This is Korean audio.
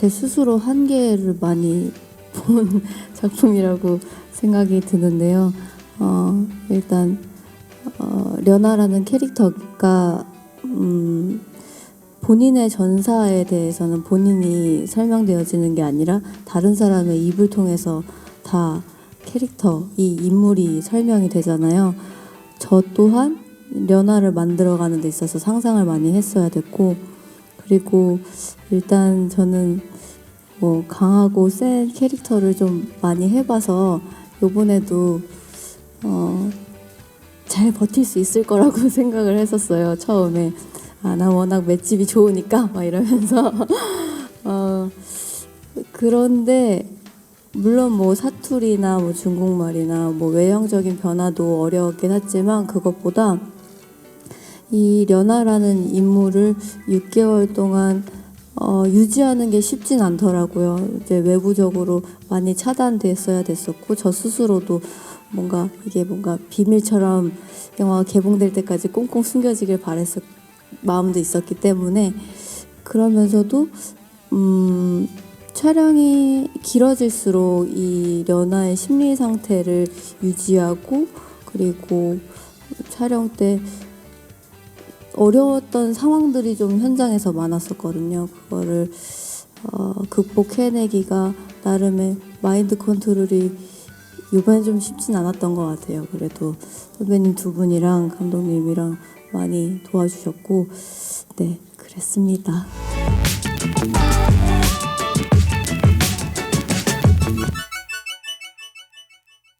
제 스스로 한계를 많이 본 작품이라고 생각이 드는데요. 어, 일단 어, 려나라는 캐릭터가 음, 본인의 전사에 대해서는 본인이 설명되어지는 게 아니라 다른 사람의 입을 통해서 다 캐릭터, 이 인물이 설명이 되잖아요. 저 또한 려나를 만들어가는 데 있어서 상상을 많이 했어야 됐고 그리고 일단 저는 뭐 강하고 센 캐릭터를 좀 많이 해봐서 요번에도 어, 잘 버틸 수 있을 거라고 생각을 했었어요 처음에. 아 나 워낙 맷집이 좋으니까 막 이러면서. 어, 그런데 물론 뭐 사투리나 뭐 중국말이나 뭐 외형적인 변화도 어려웠긴 했지만 그것보다 이 려나라는 인물을 6개월 동안 어, 유지하는 게 쉽진 않더라고요. 이제 외부적으로 많이 차단됐어야 됐었고 저 스스로도 뭔가 이게 뭔가 비밀처럼 영화가 개봉될 때까지 꽁꽁 숨겨지길 바랬었 마음도 있었기 때문에 그러면서도 음, 촬영이 길어질수록 이 려나의 심리 상태를 유지하고 그리고 촬영 때 어려웠던 상황들이 좀 현장에서 많았었거든요. 그거를 어, 극복해내기가 나름의 마인드 컨트롤이 이번엔 좀 쉽진 않았던 것 같아요. 그래도 선배님 두 분이랑 감독님이랑 많이 도와주셨고, 네, 그랬습니다.